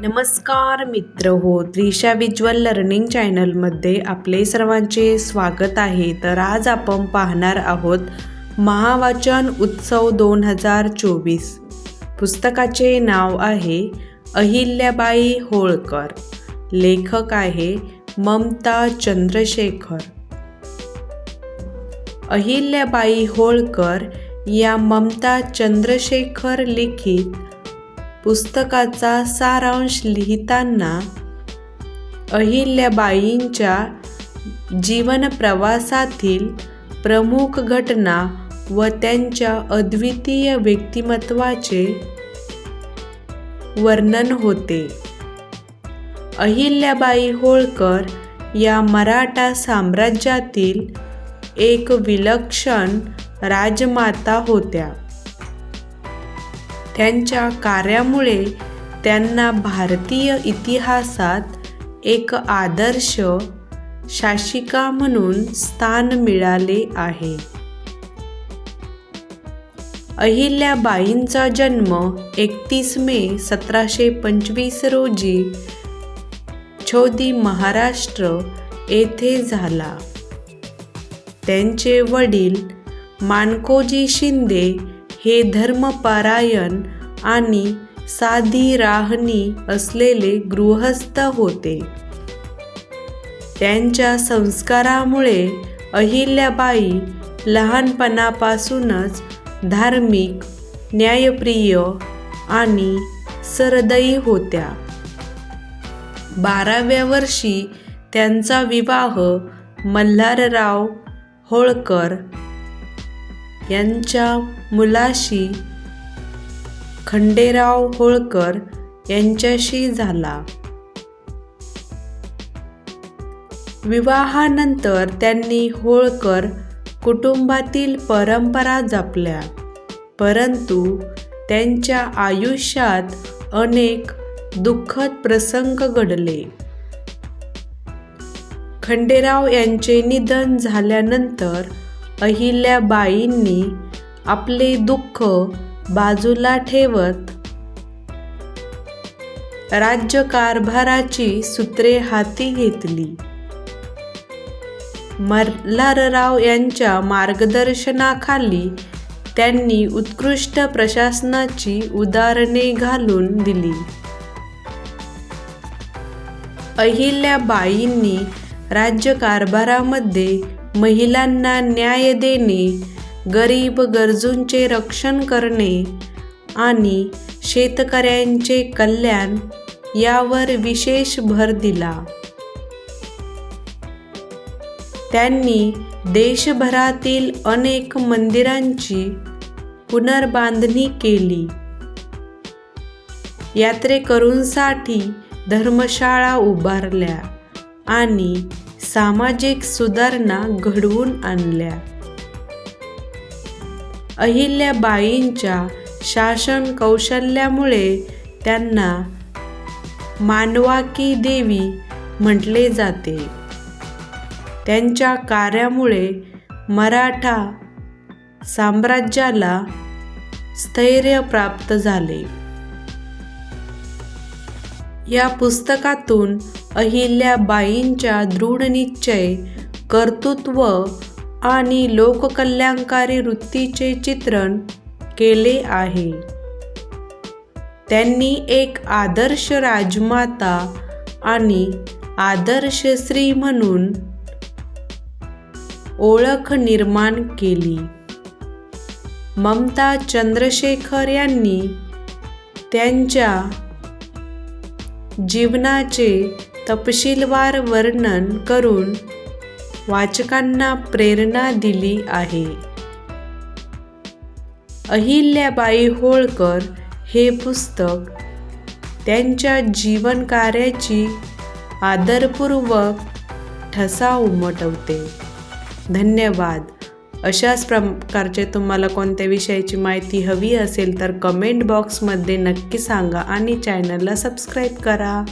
नमस्कार मित्र हो त्रिशा विज्वल लर्निंग चॅनलमध्ये आपले सर्वांचे स्वागत आहे. तर आज आपण पाहणार आहोत महावाचन उत्सव दोन हजार चोवीस. पुस्तकाचे नाव आहे अहिल्याबाई होळकर. लेखक आहे ममता चंद्रशेखर. अहिल्याबाई होळकर या ममता चंद्रशेखर लिखित पुस्तकाचा सारांश लिहिताना अहिल्याबाईंच्या जीवनप्रवासातील प्रमुख घटना व त्यांच्या अद्वितीय व्यक्तिमत्वाचे वर्णन होते. अहिल्याबाई होळकर या मराठा साम्राज्यातील एक विलक्षण राजमाता होत्या. त्यांच्या कार्यामुळे त्यांना भारतीय इतिहासात एक आदर्श शासिका म्हणून स्थान मिळाले आहे. अहिल्याबाईंचा जन्म एकतीस मे सतराशे पंचवीस रोजी छोदी महाराष्ट्र येथे झाला. त्यांचे वडील मानकोजी शिंदे हे धर्मपरायण आणि साधी राहणी असलेले गृहस्थ होते. त्यांच्या संस्कारामुळे अहिल्याबाई लहानपणापासूनच धार्मिक न्यायप्रिय आणि सरदयी होत्या. बाराव्या वर्षी त्यांचा विवाह मल्हारराव होळकर यांच्या मुलाशी खंडेराव होळकर यांच्याशी झाला. विवाहानंतर त्यांनी होळकर कुटुंबातील परंपरा जपल्या परंतु त्यांच्या आयुष्यात अनेक दुःखद प्रसंग घडले. खंडेराव यांचे निधन झाल्यानंतर अहिल्याबाईंनी आपले दुःख बाजूला ठेवत राज्यकारभाराची सूत्रे हाती घेतली. मल्हारराव यांच्या मार्गदर्शनाखाली त्यांनी उत्कृष्ट प्रशासनाची उदाहरणे घालून दिली. अहिल्याबाईंनी राज्यकारभारामध्ये महिलांना न्याय देणे गरीब गरजूंचे रक्षण करणे आणि शेतकऱ्यांचे कल्याण यावर विशेष भर दिला. त्यांनी देशभरातील अनेक मंदिरांची पुनर्बांधणी केली. यात्रेकरूंसाठी धर्मशाळा उभारल्या. आणि सामाजिक सुधारणा घडवून आणल्या. अहिल्याबाईंच्या शासन कौशल्यामुळे त्यांना मानवाकी देवी म्हटले जाते. त्यांच्या कार्यामुळे मराठा साम्राज्याला स्थैर्य प्राप्त झाले. या पुस्तकातून अहिल्याबाईंच्या दृढनिश्चय कर्तृत्व आणि लोककल्याणकारी वृत्तीचे चित्रण केले आहे. त्यांनी एक आदर्श राजमाता आणि आदर्श स्त्री म्हणून ओळख निर्माण केली. ममता चंद्रशेखर यांनी त्यांच्या जीवनाचे तपशीलवार वर्णन करून वाचकांना प्रेरणा दिली आहे. अहिल्याबाई होळकर हे पुस्तक त्यांच्या जीवनकार्याची आदरपूर्वक ठसा उमटवते. धन्यवाद. अशाच प्रकारचे तुम्हाला कोणत्या विषयाची माहिती हवी असेल तर कमेंट बॉक्समध्ये नक्की सांगा आणि चॅनलला सबस्क्राईब करा.